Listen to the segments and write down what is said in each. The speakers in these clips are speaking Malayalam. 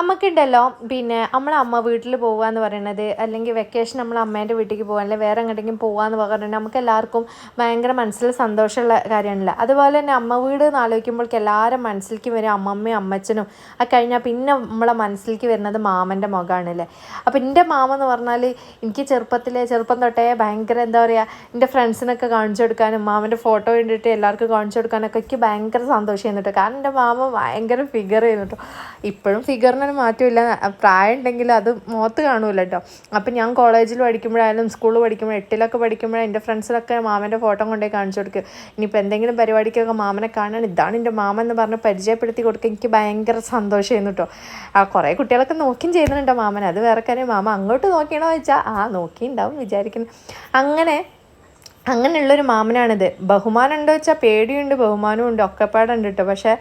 അമ്മക്കുണ്ടല്ലോ. പിന്നെ നമ്മളെ അമ്മ വീട്ടിൽ പോകുക എന്ന് പറയുന്നത് അല്ലെങ്കിൽ വെക്കേഷൻ നമ്മൾ അമ്മേന്റെ വീട്ടിലേക്ക് പോകുക അല്ലെങ്കിൽ വേറെ എങ്ങോട്ടെങ്കിലും പോകുക എന്ന് പറഞ്ഞാൽ നമുക്ക് എല്ലാവർക്കും ഭയങ്കര മനസ്സിൽ സന്തോഷമുള്ള കാര്യമാണല്ലോ. അതുപോലെ തന്നെ അമ്മ വീട് എന്ന് ആലോചിക്കുമ്പോഴേക്ക് എല്ലാവരും മനസ്സിലേക്ക് വരും അമ്മമ്മയും അമ്മച്ചനും. അത് കഴിഞ്ഞാൽ പിന്നെ നമ്മളെ മനസ്സിലേക്ക് വരുന്നത് മാമന്റെ മുഖമാണല്ലേ. അപ്പോൾ എന്റെ മാമ എന്ന് പറഞ്ഞാൽ എനിക്ക് ചെറുപ്പത്തിലെ ചെറുപ്പം തൊട്ടേ ഭയങ്കര എന്താ പറയുക എന്റെ ഫ്രണ്ട്സിനൊക്കെ കാണിച്ചു കൊടുക്കാനും മാമന്റെ ഫോട്ടോ വേണ്ടിയിട്ട് എല്ലാവർക്കും കാണിച്ചു കൊടുക്കാനൊക്കെ എനിക്ക് ഭയങ്കര സന്തോഷമായിരുന്നു കേട്ടോ. കാരണം എന്റെ മാമ ഭയങ്കര ഫിഗർ ചെയ്യുന്നു ഇപ്പോഴും ഇപ്പോഴും ഫിഗറിനൊരു മാറ്റമില്ല. പ്രായം ഉണ്ടെങ്കിൽ അത് മുഖത്ത് കാണൂല കേട്ടോ അപ്പം ഞാൻ കോളേജിൽ പഠിക്കുമ്പോഴായാലും സ്കൂളിൽ പഠിക്കുമ്പോൾ എട്ടിലൊക്കെ പഠിക്കുമ്പോഴും എന്റെ ഫ്രണ്ട്സിലൊക്കെ മാമന്റെ ഫോട്ടോ കൊണ്ടേ കാണിച്ചു കൊടുക്കുക ഇനിയിപ്പോൾ എന്തെങ്കിലും പരിപാടിക്കൊക്കെ മാമനെ കാണാൻ ഇതാണ് എന്റെ മാമൻ എന്ന് പറഞ്ഞ് പരിചയപ്പെടുത്തി കൊടുക്കുക എനിക്ക് ഭയങ്കര സന്തോഷമായിരുന്നു കേട്ടോ ആ കുറേ കുട്ടികളൊക്കെ നോക്കിയും ചെയ്യുന്നുണ്ട് മാമൻ. അത് വേറെ കാര്യം മാമ അങ്ങോട്ട് നോക്കിയാണോ വെച്ചാൽ ആ നോക്കിയിട്ടുണ്ടാവും വിചാരിക്കുന്നു. അങ്ങനെ അങ്ങനെയുള്ളൊരു മാമനാണിത്. ബഹുമാനം ഉണ്ടോ വെച്ചാൽ പേടിയുണ്ട് ബഹുമാനവും ഉണ്ട് ഒക്കെപ്പാടുണ്ട് കേട്ടോ പക്ഷേ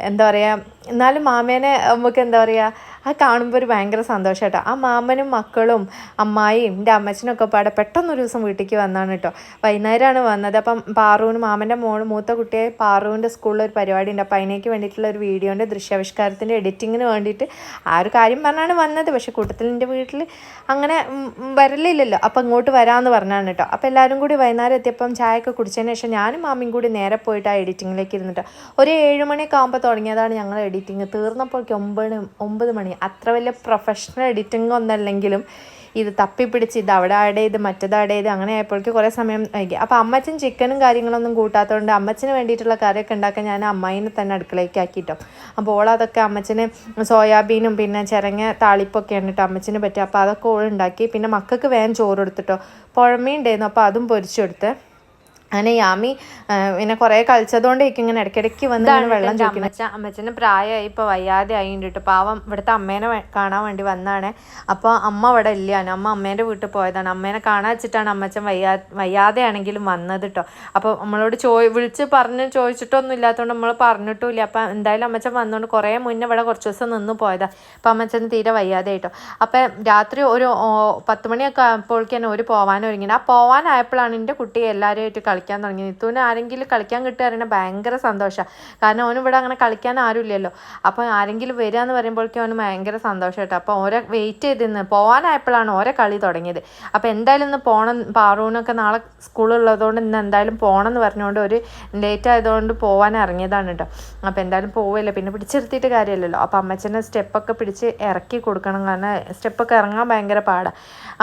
എന്താ പറയുക എന്നാലും മാമേനെ നമുക്ക് എന്താ പറയുക ആ കാണുമ്പോൾ ഒരു ഭയങ്കര സന്തോഷമായിട്ടോ ആ മാമനും മക്കളും അമ്മായിയും എന്റെ അമ്മച്ചനൊക്കെ പാടെ പെട്ടെന്നൊരു ദിവസം വീട്ടിലേക്ക് വന്നാണ് കേട്ടോ വൈകുന്നേരമാണ് വന്നത്. അപ്പം പാറുവിന് മാമന്റെ മോൾ മൂത്ത കുട്ടിയെ പാറുവിന്റെ സ്കൂളിൽ ഒരു പരിപാടി ഉണ്ട് അപ്പോൾ അതിനേക്ക് വേണ്ടിയിട്ടുള്ള ഒരു വീഡിയോന്റെ ദൃശ്യാവിഷ്കാരത്തിന്റെ എഡിറ്റിങ്ങിന് വേണ്ടിയിട്ട് ആ ഒരു കാര്യം പറഞ്ഞാണ് വന്നത്. പക്ഷേ കൂട്ടത്തിൽ എന്റെ വീട്ടിൽ അങ്ങനെ വരലില്ലല്ലോ. അപ്പം ഇങ്ങോട്ട് വരാമെന്ന് പറഞ്ഞാണ് കേട്ടോ അപ്പോൾ എല്ലാവരും കൂടി വൈകുന്നേരം എത്തിയപ്പം ചായയൊക്കെ കുടിച്ചതിന് ശേഷം ഞാനും മാമിയും കൂടി നേരെ പോയിട്ട് ആ എഡിറ്റിങ്ങിലേക്ക് ഇരുന്നിട്ട് ഒരു ഏഴ് മണിയൊക്കെ ആകുമ്പോൾ തുടങ്ങിയതാണ് ഞങ്ങൾ എഡിറ്റിങ്. തീർന്നപ്പോഴേക്ക് ഒമ്പത് ഒമ്പത് മണി. അത്ര വലിയ പ്രൊഫഷണൽ എഡിറ്റിംഗ് ഒന്നല്ലെങ്കിലും ഇത് തപ്പിപ്പിടിച്ച് ഇത് അവിടെ ആഡ് ചെയ്ത് മറ്റേത് ആഡ് ചെയ്ത് അങ്ങനെ ആയപ്പോഴേക്ക് കുറേ സമയം വൈകി അപ്പോൾ അമ്മച്ചൻ ചിക്കനും കാര്യങ്ങളൊന്നും കൂട്ടാത്തതുകൊണ്ട് അമ്മച്ചന് വേണ്ടിയിട്ടുള്ള കറിയൊക്കെ ഉണ്ടാക്കാൻ ഞാൻ അമ്മായിനെ തന്നെ അടുക്കളയ്ക്ക് ആക്കിയിട്ടോ അപ്പോൾ ഓൾ അതൊക്കെ അമ്മച്ചന് സോയാബീനും പിന്നെ ചിരങ്ങ താളിപ്പൊക്കെയാണ് കേട്ടോ അമ്മച്ചന് പറ്റുക അപ്പോൾ അതൊക്കെ ഓൾ ഉണ്ടാക്കി. പിന്നെ മക്കൾക്ക് വേഗം ചോറ് കൊടുത്തിട്ടോ. പുഴമീൻ ഉണ്ടായിരുന്നു. അപ്പോൾ അതും പൊരിച്ചെടുത്ത് അങ്ങനെ യാമി പിന്നെ കുറേ കളിച്ചതുകൊണ്ട് ഇങ്ങനെ ഇടയ്ക്കിടയ്ക്ക് വന്ന് വെള്ളം അമ്മച്ച. അമ്മച്ചന് പ്രായമായി ഇപ്പോൾ വയ്യാതെ ആയിട്ടുണ്ട്. പാവം ഇവിടുത്തെ അമ്മേനെ കാണാൻ വേണ്ടി വന്നാണ്. അപ്പോൾ അമ്മ ഇവിടെ ഇല്ല. അമ്മ അമ്മേന്റെ വീട്ടിൽ പോയതാണ്. അമ്മേനെ കാണാൻ വെച്ചിട്ടാണ് അമ്മച്ചൻ വയ്യാ വയ്യാതെ ആണെങ്കിലും വന്നത് കേട്ടോ. അപ്പോൾ നമ്മളോട് ചോയ് വിളിച്ച് പറഞ്ഞ് ചോദിച്ചിട്ടൊന്നും ഇല്ലാത്തതുകൊണ്ട് നമ്മൾ പറഞ്ഞിട്ടുമില്ല. അപ്പോൾ എന്തായാലും അമ്മച്ചൻ വന്നുകൊണ്ട് കുറേ മുന്നേ ഇവിടെ കുറച്ച് ദിവസം നിന്ന് പോയതാ. അപ്പോൾ അമ്മച്ചന് തീരെ വയ്യാതെ ആയിട്ടോ. അപ്പം രാത്രി ഒരു പത്ത് മണിയൊക്കെ ആയപ്പോഴേക്കും ഒരു പോവാനൊരുങ്ങി ആ പോവാനായപ്പോഴാണ് എന്റെ കുട്ടി എല്ലാവരുമായിട്ട് കളിക്കാൻ തുടങ്ങി. നിത്തുവിന് ആരെങ്കിലും കളിക്കാൻ കിട്ടുക പറയുന്നത് ഭയങ്കര സന്തോഷമാണ് കാരണം അവന് ഇവിടെ അങ്ങനെ കളിക്കാൻ ആരുമില്ലല്ലോ. അപ്പോൾ ആരെങ്കിലും വരിക എന്ന് പറയുമ്പോഴേക്കും അവന് ഭയങ്കര സന്തോഷം കേട്ടോ. അപ്പോൾ ഓരോ വെയിറ്റ് ചെയ്ത് നിന്ന് പോകാനായപ്പോഴാണ് ഓരോ കളി തുടങ്ങിയത്. അപ്പോൾ എന്തായാലും ഇന്ന് പോകണം പാറൂനൊക്കെ നാളെ സ്കൂളുള്ളതുകൊണ്ട് ഇന്ന് എന്തായാലും പോകണം എന്ന് പറഞ്ഞുകൊണ്ട് ഒരു ലേറ്റ് ആയതുകൊണ്ട് പോകാൻ ഇറങ്ങിയതാണ് കേട്ടോ. അപ്പോൾ എന്തായാലും പോവില്ല. പിന്നെ പിടിച്ചിരുത്തിയിട്ട് കാര്യമില്ലല്ലോ. അപ്പോൾ അമ്മച്ചനെ സ്റ്റെപ്പൊക്കെ പിടിച്ച് ഇറക്കി കൊടുക്കണം. കാരണം സ്റ്റെപ്പൊക്കെ ഇറങ്ങാൻ ഭയങ്കര പാടാണ്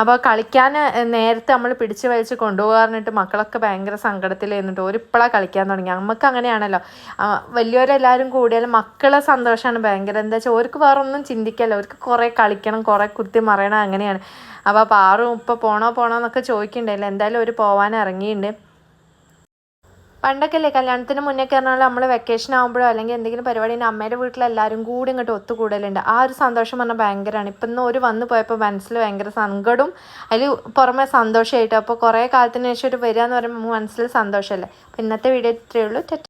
അപ്പോൾ കളിക്കാൻ നേരത്തെ നമ്മൾ പിടിച്ച് വലിച്ച് കൊണ്ടുപോകാറിട്ട് മക്കളൊക്കെ ഭയങ്കര സങ്കടത്തിലായിരുന്നിട്ട് ഒരിപ്പോഴാണ് കളിക്കാൻ തുടങ്ങി. നമുക്ക് അങ്ങനെയാണല്ലോ. വലിയവരെല്ലാവരും കൂടിയാലും മക്കളെ സന്തോഷമാണ് ഭയങ്കര. എന്താ വെച്ചാൽ അവർക്ക് വേറെ ഒന്നും ചിന്തിക്കല്ലോ. അവർക്ക് കുറേ കളിക്കണം കുറേ കുത്തി മറയണം അങ്ങനെയാണ്. അപ്പോൾ പാറും ഇപ്പോൾ പോണോ പോണോ എന്നൊക്കെ ചോദിക്കണ്ടല്ലോ എന്തായാലും ഒരു പോകാൻ ഇറങ്ങിയിട്ടുണ്ട് പണ്ടൊക്കെ അല്ലേ കല്യാണത്തിന് മുന്നേ പറഞ്ഞാൽ നമ്മൾ വെക്കേഷൻ ആകുമ്പോഴോ അല്ലെങ്കിൽ എന്തെങ്കിലും പരിപാടി അമ്മയുടെ വീട്ടിൽ എല്ലാവരും കൂടി ഇങ്ങോട്ട് ഒത്തുകൂടലുണ്ട്. ആ ഒരു സന്തോഷം പറഞ്ഞാൽ ഭയങ്കരമാണ് ഇപ്പം ഇന്ന് ഒരു വന്ന് പോയപ്പോൾ മനസ്സിൽ ഭയങ്കര സങ്കടവും അതിൽ പുറമെ സന്തോഷമായിട്ട് അപ്പോൾ കുറേ കാലത്തിന് ശേഷം ഒരു വരിക എന്ന് പറയുമ്പോൾ മനസ്സിൽ സന്തോഷമല്ലേ അപ്പോൾ ഇന്നത്തെ വീഡിയോ ഇത്രയേ ഉള്ളൂ.